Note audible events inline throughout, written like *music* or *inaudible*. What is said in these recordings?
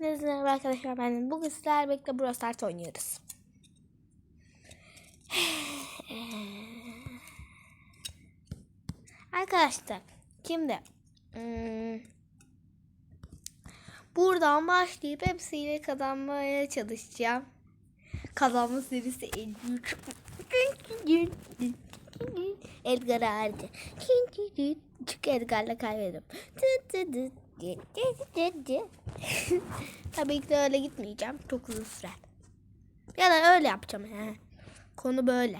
Merhaba arkadaşlar ben bugün sizlerle birlikte Brawl Stars oynuyoruz. *sighs* Arkadaşlar şimdi hmm, buradan başlayıp hepsiyle kazanmaya çalışacağım. Kazanma serisi 53. Edgar harici. Çünkü Edgar'la kaybederim. *laughs* Tabii ki de öyle gitmeyeceğim. Çok uzun sürer. Ya da öyle yapacağım. He. Konu böyle.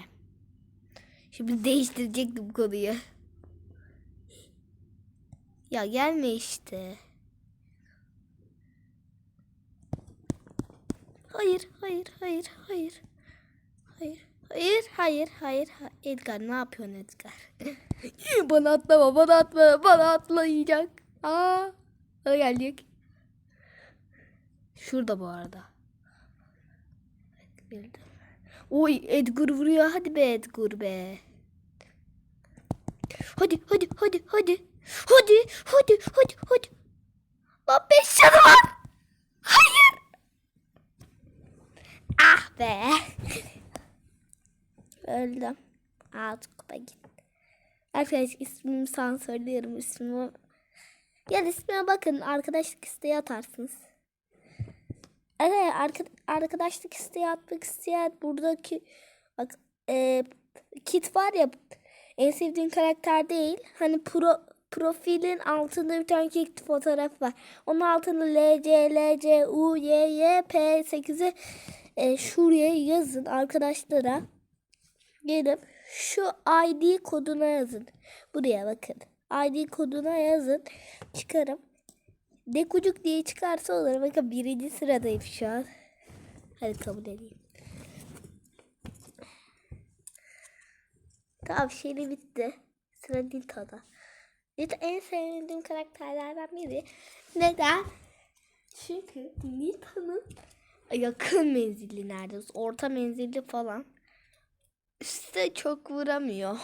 Şimdi değiştirecektim konuyu. Ya gelme işte. Hayır, hayır, hayır, hayır. Hayır, hayır, hayır, hayır. ha- Edgar ne yapıyorsun Edgar? *laughs* bana atlama, bana atma, bana atlayacak. Aa, bana gelecek. Şurada bu arada. Oy Edgar vuruyor. Hadi be Edgar be. Hadi hadi hadi hadi. Hadi hadi hadi hadi. Lan beş canı var. Hayır. Ah be. *laughs* Öldüm. Alt kupa git. Arkadaş ismimi sansürlüyorum ismimi. Ya ismime bakın arkadaşlık isteği atarsınız. Evet arka, arkadaşlık isteği atmak isteyen buradaki bak e, kit var ya en sevdiğin karakter değil. Hani pro profilin altında bir tane kit fotoğraf var. Onun altında L, C, L, C, U, Y, Y, P, 8'i e, şuraya yazın arkadaşlara. Gelip şu ID koduna yazın. Buraya bakın. ID koduna yazın. Çıkarım. Dekucuk diye çıkarsa olur. Bakın birinci sıradayım şu an. Hadi kabul edeyim. Tamam şeyi bitti. Sıra Nita'da. Nita en sevdiğim karakterlerden biri. Neden? Çünkü Nita'nın yakın menzilli neredeyse. Orta menzilli falan. Üstte çok vuramıyor.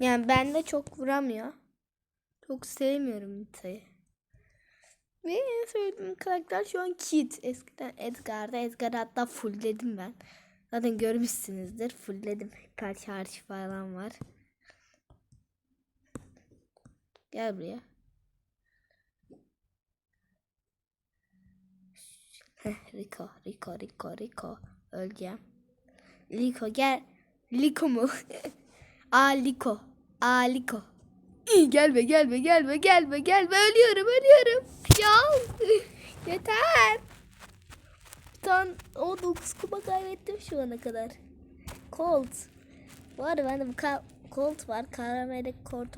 Yani bende çok vuramıyor. Çok sevmiyorum Nita'yı. Ve en sevdiğim karakter şu an Kit. Eskiden Edgar'da. Edgar'ı hatta fullledim ben. Zaten görmüşsünüzdür. Fullledim. Kaç harç falan var. Gel buraya. Rico, Rico, Rico, Rico. Öleceğim. Liko gel. Liko mu? *laughs* Aa Liko. Aa Liko. İyi, gelme gelme gelme gelme gelme ölüyorum ölüyorum. Ya *laughs* yeter. Tan o 9 kupa kaybettim şu ana kadar. Colt. Var bende bu ka- Colt var. Karamelek Colt.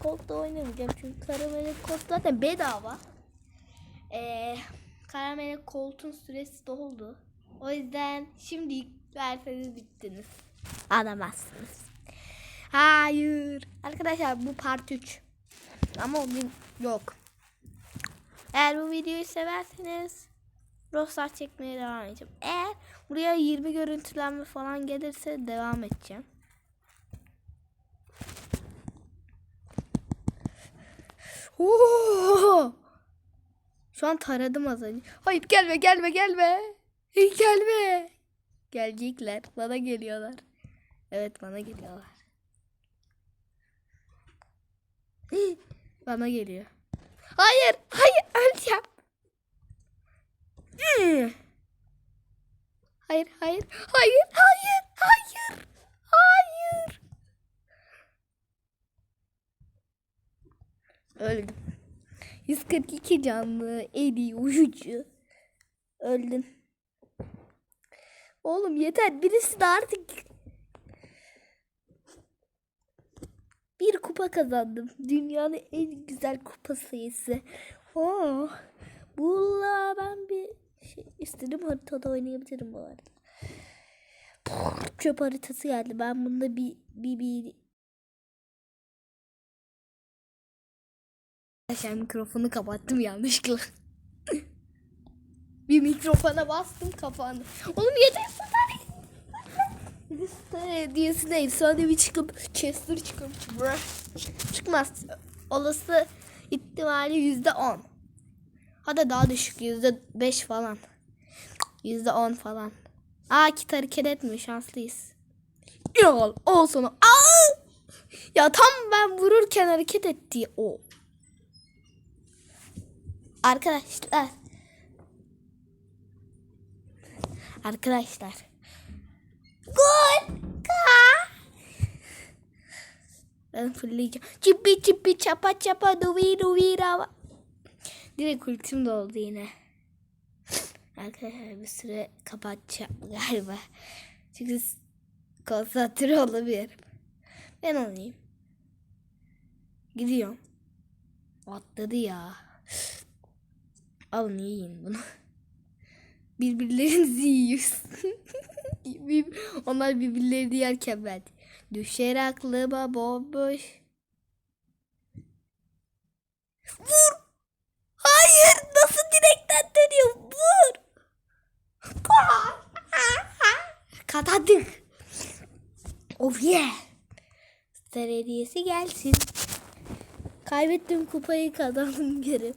Colt'la oynamayacağım çünkü Karamelek Colt zaten bedava. Ee, Karamelek Colt'un süresi doldu. O yüzden şimdi verseniz bittiniz. Alamazsınız. Hayır. Arkadaşlar bu part 3. Ama o gün yok. Eğer bu videoyu severseniz Rostar çekmeye devam edeceğim. Eğer buraya 20 görüntülenme falan gelirse devam edeceğim. Oo! Şu an taradım az önce. Hayır gelme gelme gelme. Hey, gelme. Gelecekler. Bana geliyorlar. Evet bana geliyorlar. *gasps* Bana geliyor. Hayır, hayır, öleceğim. Hii. Hayır, hayır, hayır, hayır, hayır, hayır. Öldüm. 142 canlı, en iyi uyucu. Öldün. Oğlum yeter, birisi de artık Bir kupa kazandım. Dünyanın en güzel kupa sayısı. Oh, Bulla ben bir şey istedim haritada oynayabilirim bu arada. Çöp haritası geldi. Ben bunda bir bir bir Arkadaşlar mikrofonu kapattım yanlışlıkla. *laughs* bir mikrofona bastım kapandı. Oğlum yeter sana. Liste diyesi değil. Bir çıkıp Chester çıkıp Çıkmaz. Olası ihtimali yüzde on. Hatta daha düşük yüzde beş falan. Yüzde on falan. Aa kit hareket etmiyor şanslıyız. Al sana. Aa! Ya tam ben vururken hareket etti o. Arkadaşlar. Arkadaşlar. Gol. Ka. Ben fırlayacağım. Çipi çipi çapa çapa duvi duvi rava. Direkt ultim doldu yine. Arkadaşlar bir süre kapatacağım galiba. Çünkü konsantre olabilirim. Ben olayım. Gidiyorum. Atladı ya. Alın yiyin bunu. Birbirlerinizi *laughs* yiyorsun. *laughs* Onlar birbirlerini yerken ben. Düşer aklıma bomboş. Vur! Hayır! Nasıl direkten dönüyor? Vur! Kazandık. Oh yeah! Star hediyesi gelsin. Kaybettim kupayı kazandım geri.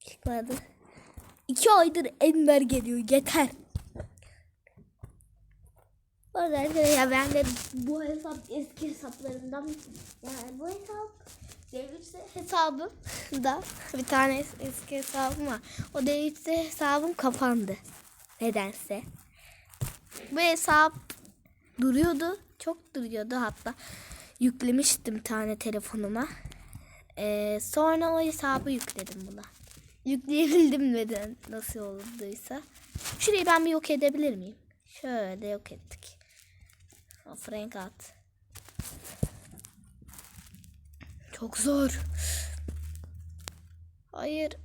Çıkmadı. İki aydır Enver geliyor. Yeter. Bu arada ben de bu hesap eski hesaplarımdan yani bu hesap David'se hesabım da *laughs* bir tane es- eski hesabım var. O David'se hesabım kapandı. Nedense. Bu hesap duruyordu. Çok duruyordu hatta. Yüklemiştim tane telefonuma. Ee, sonra o hesabı yükledim buna. Yükleyebildim neden nasıl olduysa. Şurayı ben bir yok edebilir miyim? Şöyle yok ettik. Frank at. Çok zor. Hayır.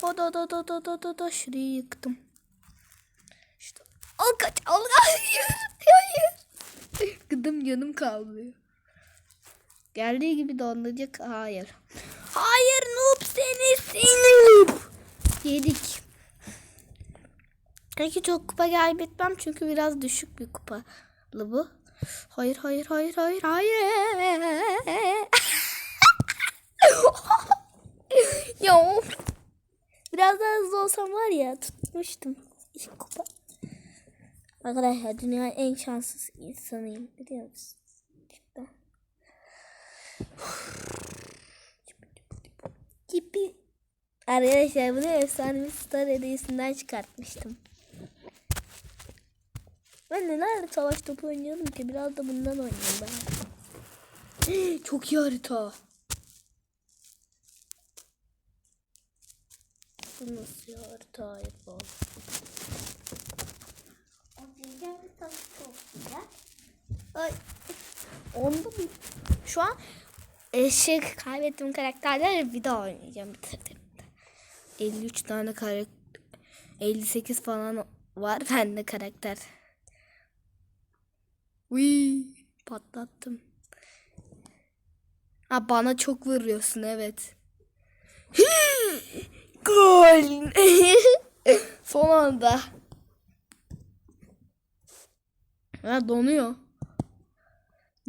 Hoda da da da da da da şurayı yıktım. İşte. Al kaç al hayır. Hayır. Gıdım yanım kalmıyor. Geldiği gibi donlayacak. Hayır. Hayır noob seni seni noob. Yedik. Peki çok kupa kaybetmem çünkü biraz düşük bir kupalı bu. Hayır hayır hayır hayır hayır. *laughs* ya biraz daha hızlı olsam var ya tutmuştum. İlk kupa. Arkadaşlar dünyanın en şanssız insanıyım biliyor musunuz? Gibi. Arkadaşlar bunu efsanevi star hediyesinden çıkartmıştım. Ben de nerede savaş topu oynuyordum ki? Biraz da bundan oynayayım ben. Çok iyi harita. Bu nasıl bir harita ya? Ay. Onda mı? Şu an eşek kaybettiğim karakterlerle bir daha oynayacağım bitirdiğimde. 53 tane karakter 58 falan var bende karakter. Uy, patlattım. Ha bana çok vuruyorsun evet. *gasps* Gol. *laughs* Son anda. Ha donuyor.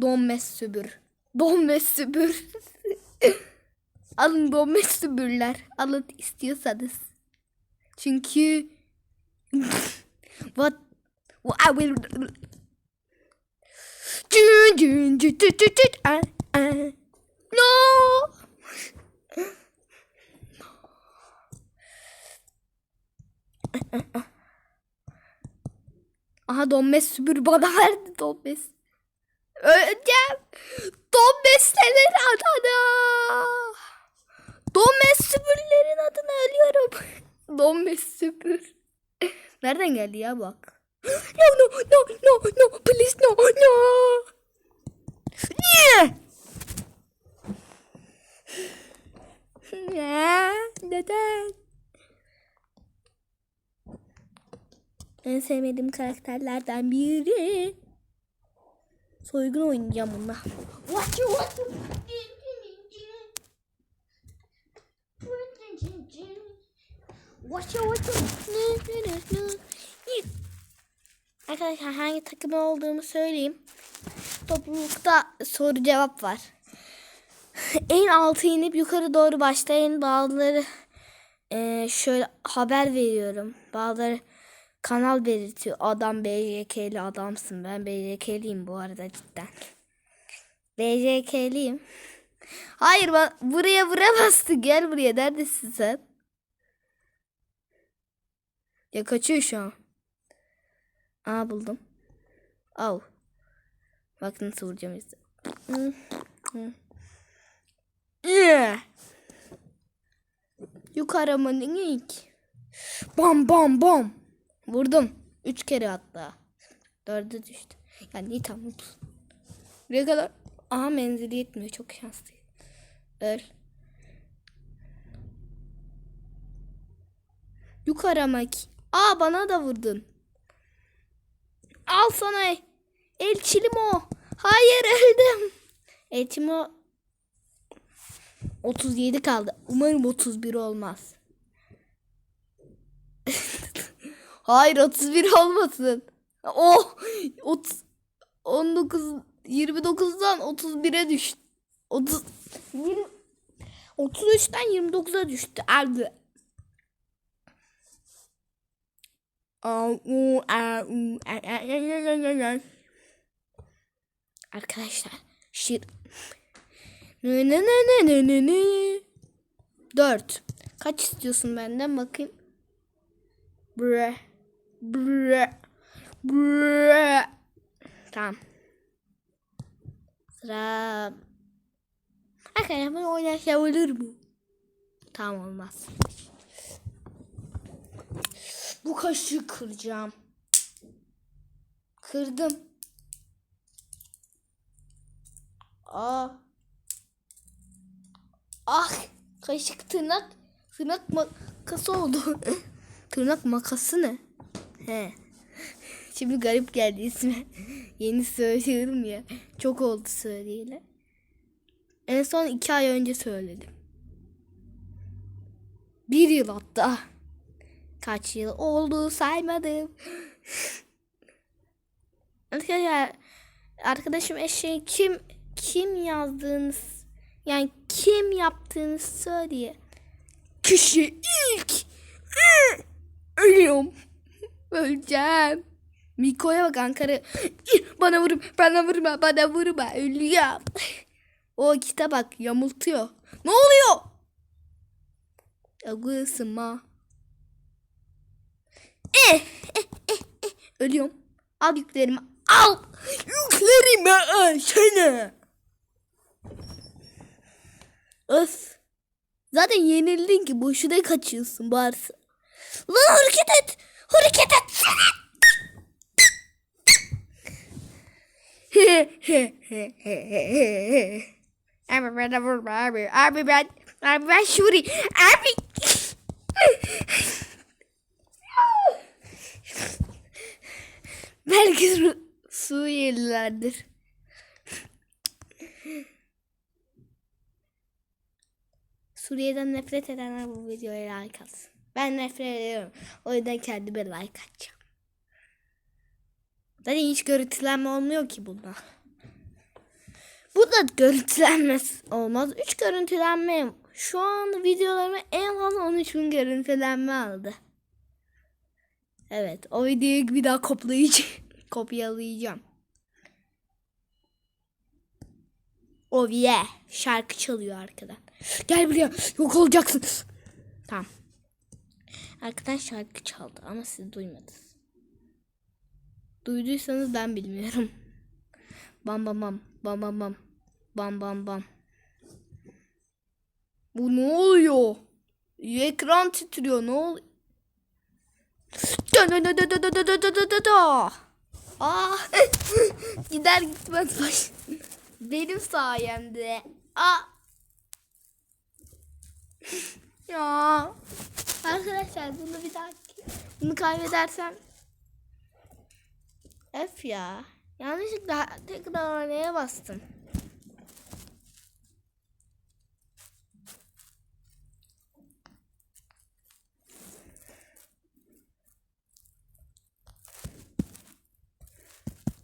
Donmez sübür. Donmez sübür. *laughs* Alın donmez sübürler. Alın istiyorsanız. Çünkü *laughs* what, what I will Cün cün cün cün. Ah, ah. No. Aha Dommes süpür bana verdi Dommes. Öleceğim. Dommeslerin adına. Dommes süpürlerin adına ölüyorum. *laughs* Dommes süpür. Nereden geldi ya bak. No no no no no please no no. Niye? Ya, neden? En sevmediğim karakterlerden biri. Soygun oynayacağım bununla. What you what you What you what you Arkadaşlar hangi takım olduğumu söyleyeyim. Toplulukta soru cevap var. *laughs* en alta inip yukarı doğru başlayın. Bazıları eee, şöyle haber veriyorum. Bazıları kanal belirtiyor. Adam BJK'li adamsın. Ben BJK'liyim bu arada cidden. BJK'liyim. Hayır ba- buraya buraya bastı. Gel buraya. Neredesin sen? Ya kaçıyor şu an. Aa buldum. Av. Bak nasıl vuracağım. Yeah. Yukarı mı ilk? Bam bam bam. Vurdum. Üç kere hatta. Dörde düştü. Yani iyi tamam. Buraya kadar. Aha menzili yetmiyor. Çok şanslıyım. Öl. Yukarı mı? Aa bana da vurdun. Al sana. Elçilim o. Hayır öldüm. Elçim o 37 kaldı. Umarım 31 olmaz. *laughs* Hayır 31 olmasın. Oh 30 19 29'dan 31'e düştü. 30 20, 33'ten 29'a düştü. Aldı. Arkadaşlar ne ne ne ne ne ne ne Dört. Kaç istiyorsun benden bakayım. Bre. Bre. Bre. Tamam. Sıra. Arkadaşlar bunu oynarken olur mu? Tamam olmaz. Bu kaşığı kıracağım. Kırdım. Aa. Ah kaşık tırnak tırnak makası oldu. *laughs* tırnak makası ne? He. Şimdi garip geldi ismi. Yeni söylüyorum ya. Çok oldu söyleyeli. En son iki ay önce söyledim. Bir yıl hatta. Kaç yıl oldu saymadım. Arkadaşlar arkadaşım eşeği kim kim yazdığınız yani kim yaptığını söyle. Kişi ilk ölüyorum. Öleceğim. Miko'ya bak Ankara. Bana vurma, bana vurma, bana vurma. Ölüyorum. O kita bak yamultuyor. Ne oluyor? Agı ısınma. Eh, eh, eh, eh. Ölüyorum. Al yüklerimi. Al. Yüklerimi al sana. Öf. Zaten yenildin ki boşuna kaçıyorsun varsa. Lan hareket et. Hareket et. abi bana vurma abi. Abi ben abi ben Şuri. Abi. Belki Su- Suriyelilerdir. Suriye'den nefret edenler bu videoya like atsın. Ben nefret ediyorum. O yüzden kendime like atacağım. Zaten hiç görüntülenme olmuyor ki bunda. Bu da görüntülenmez olmaz. 3 görüntülenme. Şu an videolarıma en fazla 13 bin görüntülenme aldı. Evet o videoyu bir daha kopyalayacağım. Kopyalayacağım. Oh yeah. Şarkı çalıyor arkadan. Gel buraya. Yok olacaksın. Tamam. Arkadan şarkı çaldı ama siz duymadınız. Duyduysanız ben bilmiyorum. Bam bam bam. Bam bam bam. Bam bam bam. Bu ne oluyor? Ekran titriyor. Ne oluyor? Da da da da da da da da da da. Aa, *laughs* gider gitmez baş. Benim sayemde. Aa. *laughs* ya. Arkadaşlar bunu bir daha bunu kaybedersem F ya. Yanlışlıkla tekrar oraya bastım.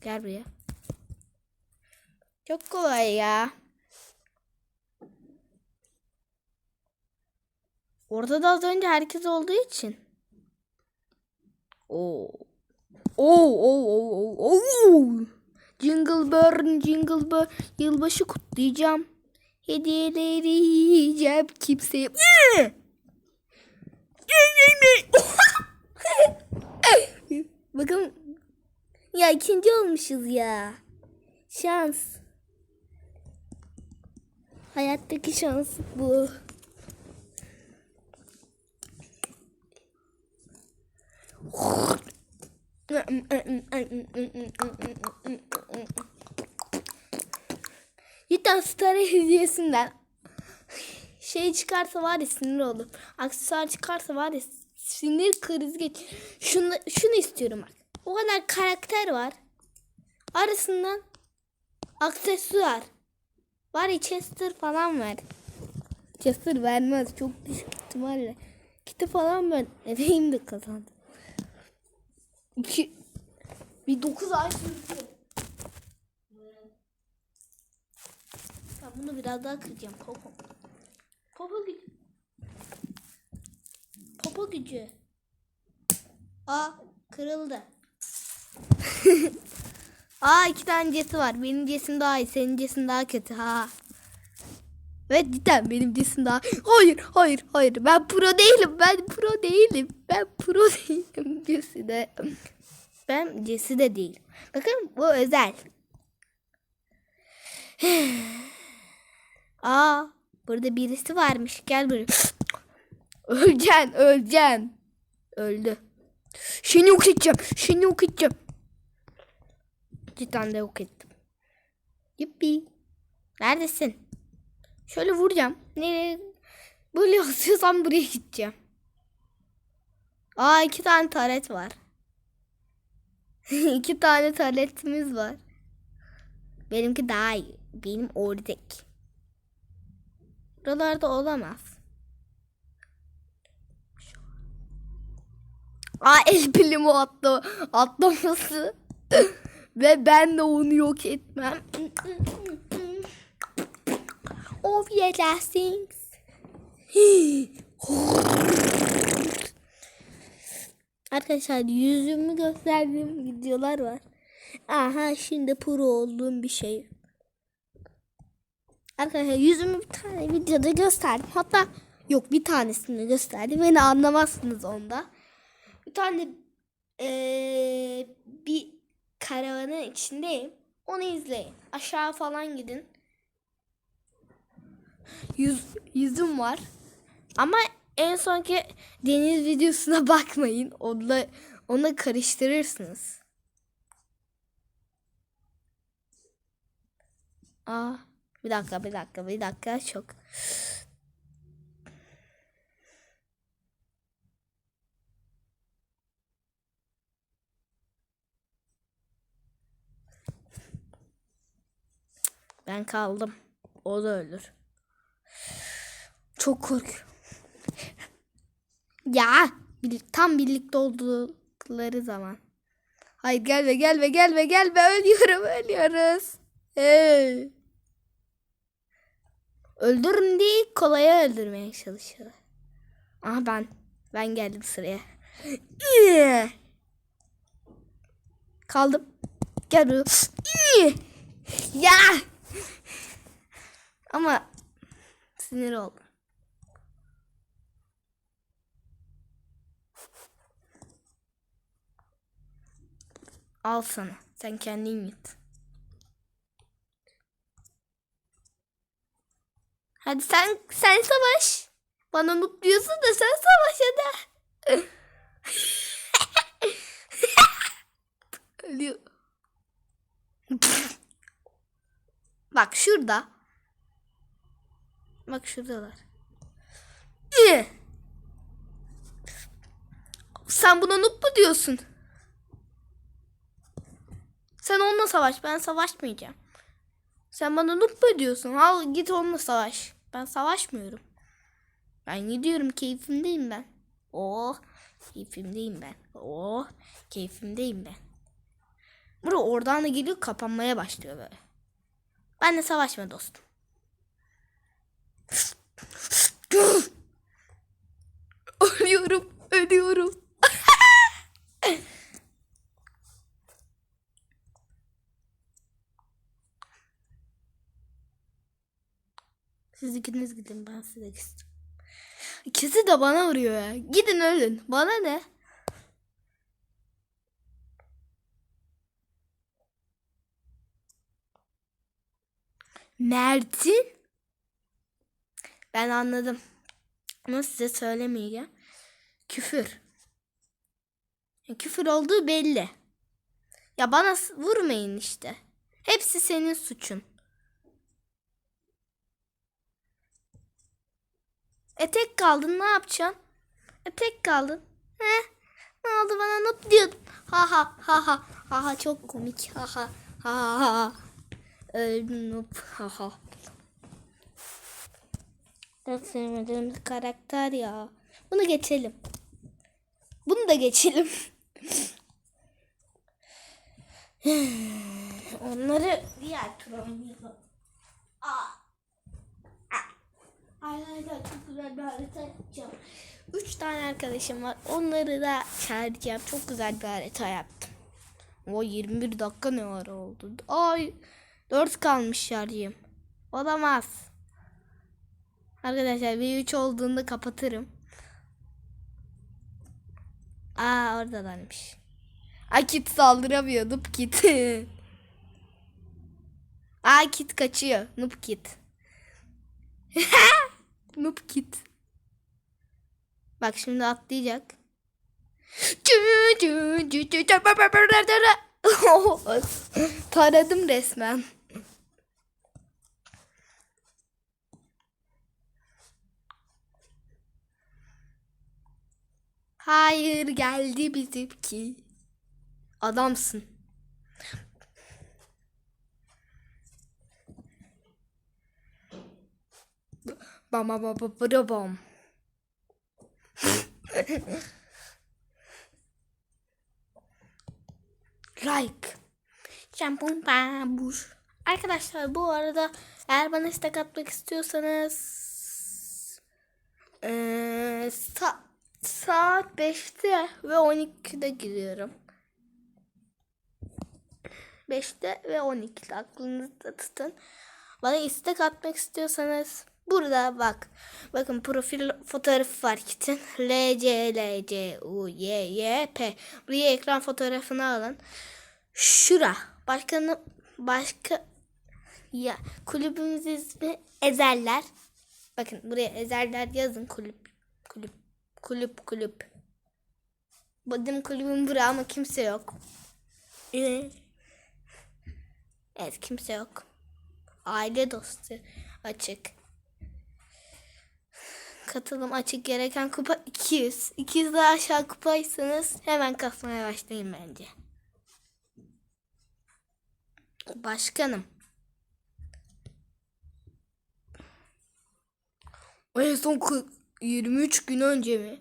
Gel buraya. Çok kolay ya. Orada da az önce herkes olduğu için. Oo. Oo, oo, oo, oo, oo. Jingle burn, jingle burn. Yılbaşı kutlayacağım. Hediyeleri yiyeceğim kimseye. *laughs* Bakın. Ya ikinci olmuşuz ya. Şans. Hayattaki şans bu. Cidden Star hediyesinden şey çıkarsa var ya sinir olurum. Aksesuar çıkarsa var ya sinir krizi geç. Şunu, şunu istiyorum bak. O kadar karakter var. Arasından aksesuar. Var Chester falan ver. Chester vermez. Çok düşük ihtimalle. Kitap falan ben edeyim de kazandım. İki, bir dokuz ay sürdü. Ben bunu biraz daha kıracağım. Popo. Popo gücü. Popo gücü. Aa kırıldı. *laughs* Aa iki tane cesi var. Benim cesim daha iyi. Senin cesin daha kötü ha. Evet cidden benim cesim daha... Hayır hayır hayır. Ben pro değilim. Ben pro değilim. Ben pro *laughs* değilim. Cesi de. Ben cesi de değil. Bakın bu özel. *sighs* Aa burada birisi varmış. Gel buraya. *gasps* öleceksin öleceksin. Öldü. Seni yok edeceğim. Seni yok edeceğim. Cidden de yok ettim. Yuppi. Neredesin? Şöyle vuracağım. Nereye? Böyle yazıyorsam buraya gideceğim. Aa iki tane taret var. *laughs* iki tane taretimiz var. Benimki daha iyi. Benim oradaki. Buralarda olamaz. Aa el pilimi attı. Atlaması. *laughs* Ve ben de onu yok etmem. of yeah, things. Arkadaşlar yüzümü gösterdiğim videolar var. Aha şimdi pro olduğum bir şey. Arkadaşlar yüzümü bir tane videoda gösterdim. Hatta yok bir tanesini gösterdim. Beni anlamazsınız onda. Bir tane ee, bir karavanın içindeyim. Onu izleyin. Aşağı falan gidin. Yüz, yüzüm var. Ama en sonki deniz videosuna *laughs* bakmayın. Onunla, ona karıştırırsınız. Aa, bir dakika, bir dakika, bir dakika. Çok. Ben kaldım. O da ölür. Çok korkuyorum. ya tam birlikte oldukları zaman. Hayır gelme gelme gelme gelme ölüyorum ölüyoruz. Ee. Öldürün diye kolaya öldürmeye çalışıyorlar. Aha ben ben geldim sıraya. Kaldım. Gel buraya. Ya. Ama sinir oldum. Al sana. Sen kendin git. Hadi sen sen savaş. Bana noob diyorsun da sen savaş hadi. *laughs* Ölüyor. Bak şurada. Bak şuradalar. Sen buna noob mu diyorsun? Sen onunla savaş. Ben savaşmayacağım. Sen bana noob mu diyorsun? Al git onunla savaş. Ben savaşmıyorum. Ben gidiyorum. Keyfimdeyim ben. Oh. Keyfimdeyim ben. Oh. Keyfimdeyim ben. Burada oradan da geliyor kapanmaya başlıyor böyle. Ben de savaşma dostum. *laughs* Ölüyorum. Ölüyorum. *laughs* Siz ikiniz gidin ben size istiyorum. İkisi de bana vuruyor ya. Gidin ölün. Bana ne? Mert'in ben anladım. Ama size söylemeyeceğim. Küfür. Küfür olduğu belli. Ya bana vurmayın işte. Hepsi senin suçun. E tek kaldın ne yapacaksın? E tek kaldın. He? Ne oldu bana noob diyordun. Ha ha ha ha. Ha ha çok komik. Ha ha ha ha. Öldüm. Ha ha. Çok sevmediğim karakter ya. Bunu geçelim. Bunu da geçelim. *sighs* Onları diğer tur oynayalım. Aa. Arkadaşlar çok güzel bir harita yapacağım. Üç tane arkadaşım var. Onları da çağıracağım. Çok güzel bir harita yaptım. O 21 dakika ne ara oldu? Ay 4 kalmış şarjım. Olamaz. Arkadaşlar bir 3 olduğunda kapatırım. Aa oradalarmış. Ay kit saldıramıyor. Noob kit. Aa kit kaçıyor. Noob kit. Noob kit. Bak şimdi atlayacak. Taradım resmen. Hayır geldi bizimki. Adamsın. Bam bam bam bam like. Şampun bambuş. Arkadaşlar bu arada eğer bana istek atmak istiyorsanız sa- saat 5'te ve 12'de giriyorum. 5'te ve 12'de aklınızda tutun. Bana istek atmak istiyorsanız burada bak. Bakın profil fotoğrafı var kitin. L C L C U Y Y P. Buraya ekran fotoğrafını alın. Şura. Başkanı başka ya kulübümüz ismi Ezeller. Bakın buraya Ezeller yazın kulüp. Kulüp. Kulüp kulüp. Benim kulübüm bura ama kimse yok. Evet kimse yok. Aile dostu açık. Katılım açık gereken kupa 200. 200 daha aşağı kupaysanız hemen kasmaya başlayın bence. Başkanım. En son 23 gün önce mi?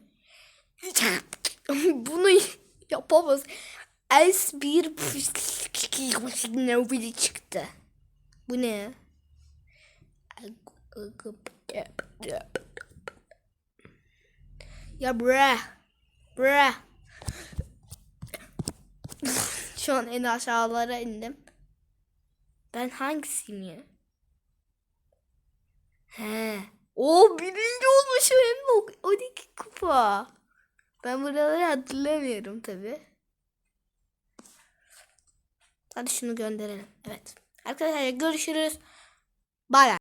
*laughs* Bunu yapamaz. S1 *laughs* ne çıktı. Bu ne? Ya bre. Bre. *laughs* Şu an en aşağılara indim. Ben hangisiyim ya? He. O birinci olmuşum hem de o- 12 kupa. Ben buraları hatırlamıyorum tabi. Hadi şunu gönderelim. Evet. Arkadaşlar görüşürüz. Bay bay.